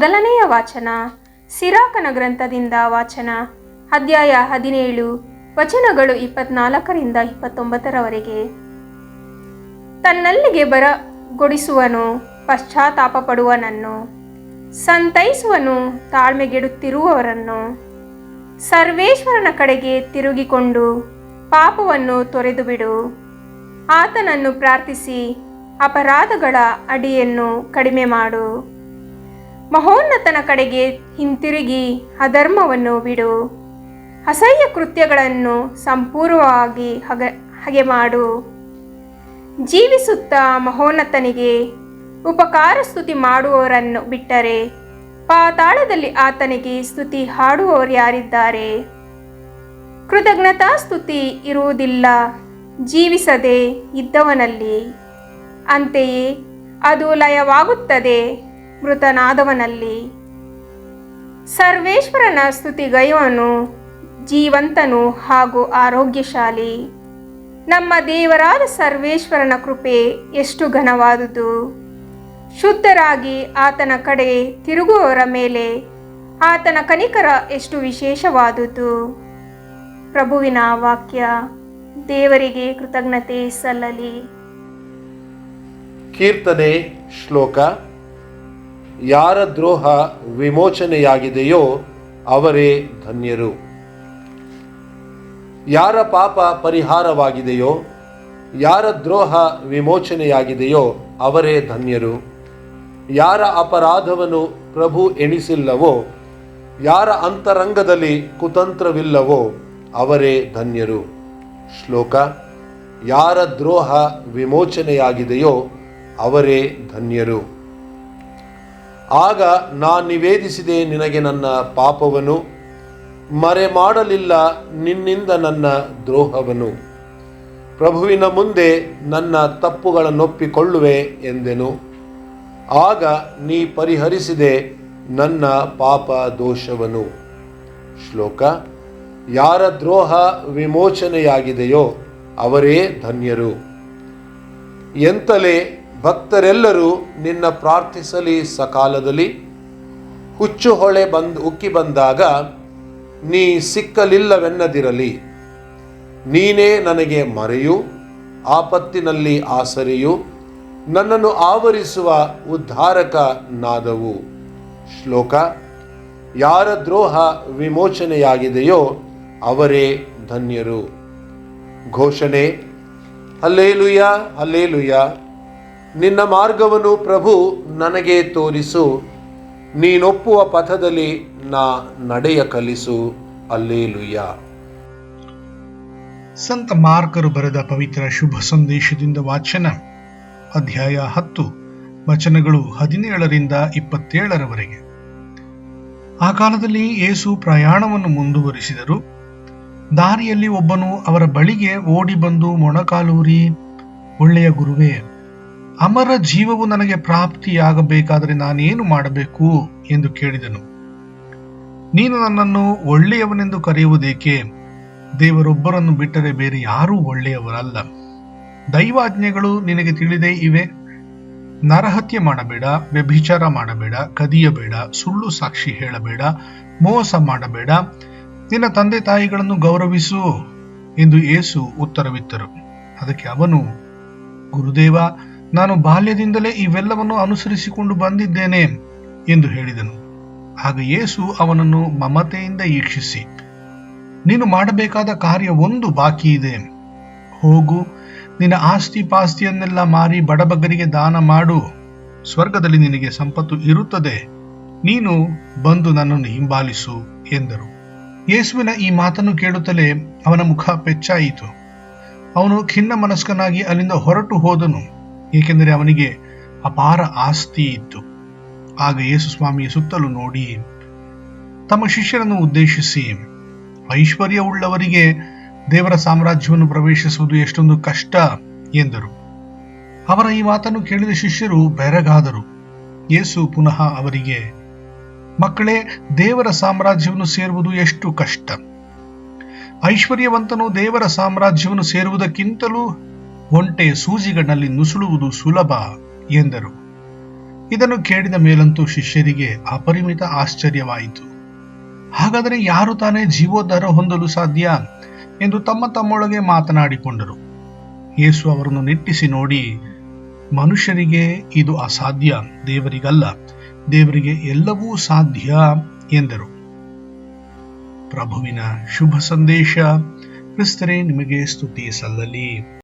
ಮೊದಲನೆಯ ವಾಚನ, ಸಿರಾಕನ ಗ್ರಂಥದಿಂದ ವಾಚನ, ಅಧ್ಯಾಯ ಹದಿನೇಳು, ವಚನಗಳು ಇಪ್ಪತ್ನಾಲ್ಕರಿಂದ ಇಪ್ಪತ್ತೊಂಬತ್ತರವರೆಗೆ. ತನ್ನಲ್ಲಿಗೆ ಬರಗೊಡಿಸುವನು ಪಶ್ಚಾತ್ತಾಪ ಪಡುವನನ್ನು ಸಂತೈಸುವನು, ತಾಳ್ಮೆಗೆಡುತ್ತಿರುವವರನ್ನು, ಸರ್ವೇಶ್ವರನ ಕಡೆಗೆ ತಿರುಗಿಕೊಂಡು ಪಾಪವನ್ನು ತೊರೆದು ಬಿಡು ಆತನನ್ನು ಪ್ರಾರ್ಥಿಸಿ, ಅಪರಾಧಗಳ ಅಡಿಯನ್ನು ಕಡಿಮೆ ಮಾಡು. ಮಹೋನ್ನತನ ಕಡೆಗೆ ಹಿಂತಿರುಗಿ, ಅಧರ್ಮವನ್ನು ಬಿಡು. ಅಸಹ್ಯ ಕೃತ್ಯಗಳನ್ನು ಸಂಪೂರ್ಣವಾಗಿ ಹಗ, ಹಗೆ ಮಾಡು. ಜೀವಿಸುತ್ತಾ ಮಹೋನ್ನತನಿಗೆ ಉಪಕಾರ ಸ್ತುತಿ ಮಾಡುವವರನ್ನು ಬಿಟ್ಟರೆ, ಪಾತಾಳದಲ್ಲಿ ಆತನಿಗೆ ಸ್ತುತಿ ಹಾಡುವವರು ಯಾರಿದ್ದಾರೆ? ಕೃತಜ್ಞತಾ ಸ್ತುತಿ ಇರುವುದಿಲ್ಲ, ಜೀವಿಸದೆ ಇದ್ದವನಲ್ಲಿ. ಅಂತೆಯೇ ಅದು ಲಯವಾಗುತ್ತದೆ. ಮೃತನಾದವನಲ್ಲಿ ಸರ್ವೇಶ್ವರನ ಸ್ತುತಿಗೈವನು ಜೀವಂತನು ಹಾಗೂ ಆರೋಗ್ಯಶಾಲಿ. ನಮ್ಮ ದೇವರಾದ ಸರ್ವೇಶ್ವರನ ಕೃಪೆ ಎಷ್ಟು ಘನವಾದುದು. ಶುದ್ಧರಾಗಿ ಆತನ ಕಡೆ ತಿರುಗುವವರ ಮೇಲೆ ಆತನ ಕನಿಕರ ಎಷ್ಟು ವಿಶೇಷವಾದುದು. ಪ್ರಭುವಿನ ವಾಕ್ಯ, ದೇವರಿಗೆ ಕೃತಜ್ಞತೆ ಸಲ್ಲಲಿ. ಕೀರ್ತನೆ ಶ್ಲೋಕ ಯಾರ ದ್ರೋಹ ವಿಮೋಚನೆಯಾಗಿದೆಯೋ ಅವರೇ ಧನ್ಯರು. ಯಾರ ಪಾಪ ಪರಿಹಾರವಾಗಿದೆಯೋ, ಯಾರ ದ್ರೋಹ ವಿಮೋಚನೆಯಾಗಿದೆಯೋ ಅವರೇ ಧನ್ಯರು. ಯಾರ ಅಪರಾಧವನ್ನು ಪ್ರಭು ಎಣಿಸಿಲ್ಲವೋ, ಯಾರ ಅಂತರಂಗದಲ್ಲಿ ಕುತಂತ್ರವಿಲ್ಲವೋ ಅವರೇ ಧನ್ಯರು. ಶ್ಲೋಕ, ಯಾರ ದ್ರೋಹ ವಿಮೋಚನೆಯಾಗಿದೆಯೋ ಅವರೇ ಧನ್ಯರು. ಆಗ ನಾ ನಿವೇದಿಸಿದೆ ನಿನಗೆ ನನ್ನ ಪಾಪವನು. ಮರೆ ಮಾಡಲಿಲ್ಲ ನಿನ್ನಿಂದ ನನ್ನ ದ್ರೋಹವನು. ಪ್ರಭುವಿನ ಮುಂದೆ ನನ್ನ ತಪ್ಪುಗಳನ್ನೊಪ್ಪಿಕೊಳ್ಳುವೆ ಎಂದೆನು. ಆಗ ನೀ ಪರಿಹರಿಸಿದೆ ನನ್ನ ಪಾಪ ದೋಷವನು ಶ್ಲೋಕ, ಯಾರ ದ್ರೋಹ ವಿಮೋಚನೆಯಾಗಿದೆಯೋ ಅವರೇ ಧನ್ಯರು. ಎಂತಲೇ ಭಕ್ತರೆಲ್ಲರೂ ನಿನ್ನ ಪ್ರಾರ್ಥಿಸಲಿ ಸಕಾಲದಲ್ಲಿ. ಹುಚ್ಚು ಹೊಳೆ ಬಂದು, ಉಕ್ಕಿ ಬಂದಾಗ ನೀ ಸಿಕ್ಕಲಿಲ್ಲವೆನ್ನದಿರಲಿ. ನೀನೇ ನನಗೆ ಮರೆಯು, ಆಪತ್ತಿನಲ್ಲಿ ಆಸರೆಯು, ನನ್ನನ್ನು ಆವರಿಸುವ ಉದ್ಧಾರಕ ನಾದವು ಶ್ಲೋಕ, ಯಾರ ದ್ರೋಹ ವಿಮೋಚನೆಯಾಗಿದೆಯೋ ಅವರೇ ಧನ್ಯರು. ಘೋಷಣೆ, ಹಲ್ಲೇಲುಯ ಹಲ್ಲೇಲುಯ. ನಿನ್ನ ಮಾರ್ಗವನ್ನು ಪ್ರಭು ನನಗೆ ತೋರಿಸು. ನೀನೊಪ್ಪುವ ಪಥದಲ್ಲಿ ನಾ ನಡೆಯ ಕಲಿಸು. ಅಲ್ಲೇಲುಯ್ಯ. ಸಂತ ಮಾರ್ಕರು ಬರೆದ ಪವಿತ್ರ ಶುಭ ಸಂದೇಶದಿಂದ ವಾಚನ, ಅಧ್ಯಾಯ ಹತ್ತು, ವಚನಗಳು ಹದಿನೇಳರಿಂದ ಇಪ್ಪತ್ತೇಳರವರೆಗೆ. ಆ ಕಾಲದಲ್ಲಿ ಏಸು ಪ್ರಯಾಣವನ್ನು ಮುಂದುವರಿಸಿದರು. ದಾರಿಯಲ್ಲಿ ಒಬ್ಬನು ಅವರ ಬಳಿಗೆ ಓಡಿ ಬಂದು ಮೊಣಕಾಲೂರಿ ಒಳ್ಳೆಯ ಗುರುವೇ ಅಮರ ಜೀವವು ನನಗೆ ಪ್ರಾಪ್ತಿಯಾಗಬೇಕಾದರೆ ನಾನೇನು ಮಾಡಬೇಕು ಎಂದು ಕೇಳಿದನು. ನೀನು ನನ್ನನ್ನು ಒಳ್ಳೆಯವನೆಂದು ಕರೆಯುವುದೇಕೆ? ದೇವರೊಬ್ಬರನ್ನು ಬಿಟ್ಟರೆ ಬೇರೆ ಯಾರೂ ಒಳ್ಳೆಯವರಲ್ಲ. ದೈವಾಜ್ಞೆಗಳು ನಿನಗೆ ತಿಳಿದೇ ಇವೆ. ನರಹತ್ಯೆ ಮಾಡಬೇಡ, ವ್ಯಭಿಚಾರ ಮಾಡಬೇಡ, ಕದಿಯಬೇಡ, ಸುಳ್ಳು ಸಾಕ್ಷಿ ಹೇಳಬೇಡ, ಮೋಸ ಮಾಡಬೇಡ. ನಿನ್ನ ತಂದೆ ತಾಯಿಗಳನ್ನು ಗೌರವಿಸು ಎಂದು ಏಸು ಉತ್ತರವಿತ್ತರು. ಅದಕ್ಕೆ ಅವನು, ಗುರುದೇವ ನಾನು ಬಾಲ್ಯದಿಂದಲೇ ಇವೆಲ್ಲವನ್ನು ಅನುಸರಿಸಿಕೊಂಡು ಬಂದಿದ್ದೇನೆ ಎಂದು ಹೇಳಿದನು. ಆಗ ಯೇಸು ಅವನನ್ನು ಮಮತೆಯಿಂದ ಈಕ್ಷಿಸಿ, ನೀನು ಮಾಡಬೇಕಾದ ಕಾರ್ಯ ಒಂದು ಬಾಕಿ ಇದೆ. ಹೋಗು, ನಿನ್ನ ಆಸ್ತಿ ಪಾಸ್ತಿಯನ್ನೆಲ್ಲ ಮಾರಿ ಬಡಬಗರಿಗೆ ದಾನ ಮಾಡು. ಸ್ವರ್ಗದಲ್ಲಿ ನಿನಗೆ ಸಂಪತ್ತು ಇರುತ್ತದೆ. ನೀನು ಬಂದು ನನ್ನನ್ನು ಹಿಂಬಾಲಿಸು ಎಂದರು. ಯೇಸುವಿನ ಈ ಮಾತನ್ನು ಕೇಳುತ್ತಲೇ ಅವನ ಮುಖ ಪೆಚ್ಚಾಯಿತು ಅವನು ಖಿನ್ನ ಮನಸ್ಕನಾಗಿ ಅಲ್ಲಿಂದ ಹೊರಟು ಹೋದನು. ಏಕೆಂದರೆ ಅವನಿಗೆ ಅಪಾರ ಆಸ್ತಿ ಇತ್ತು. ಆಗ ಯೇಸು ಸ್ವಾಮಿಯ ಸುತ್ತಲೂ ನೋಡಿ, ತಮ್ಮ ಶಿಷ್ಯರನ್ನು ಉದ್ದೇಶಿಸಿ, ಐಶ್ವರ್ಯವುಳ್ಳವರಿಗೆ ದೇವರ ಸಾಮ್ರಾಜ್ಯವನ್ನು ಪ್ರವೇಶಿಸುವುದು ಎಷ್ಟೊಂದು ಕಷ್ಟ, ಎಂದರು. ಅವರ ಈ ಮಾತನ್ನು ಕೇಳಿದ ಶಿಷ್ಯರು ಬೆರಗಾದರು. ಯೇಸು ಪುನಃ ಅವರಿಗೆ, ಮಕ್ಕಳೇ, ದೇವರ ಸಾಮ್ರಾಜ್ಯವನ್ನು ಸೇರುವುದು ಎಷ್ಟು ಕಷ್ಟ. ಐಶ್ವರ್ಯವಂತನು ದೇವರ ಸಾಮ್ರಾಜ್ಯವನ್ನು ಸೇರುವುದಕ್ಕಿಂತಲೂ ಒಂಟೆ ಸೂಜಿಗಣ್ಣಲ್ಲಿ ನುಸುಳುವುದು ಸುಲಭ ಎಂದರು. ಇದನ್ನು ಕೇಳಿದ ಮೇಲಂತೂ ಶಿಷ್ಯರಿಗೆ ಅಪರಿಮಿತ ಆಶ್ಚರ್ಯವಾಯಿತು. ಹಾಗಾದರೆ ಯಾರು ತಾನೇ ಜೀವೋದ್ಧಾರ ಹೊಂದಲು ಸಾಧ್ಯ ಎಂದು ತಮ್ಮ ತಮ್ಮೊಳಗೆ ಮಾತನಾಡಿಕೊಂಡರು. ಯೇಸು ಅವರನ್ನು ನಿಟ್ಟಿಸಿ ನೋಡಿ, ಮನುಷ್ಯರಿಗೆ ಇದು ಅಸಾಧ್ಯ, ದೇವರಿಗಲ್ಲ, ದೇವರಿಗೆ ಎಲ್ಲವೂ ಸಾಧ್ಯ ಎಂದರು. ಪ್ರಭುವಿನ ಶುಭ ಸಂದೇಶ ಕ್ರಿಸ್ತರೇ ನಿಮಗೆ ಸ್ತುತಿ ಸಲ್ಲಲಿ.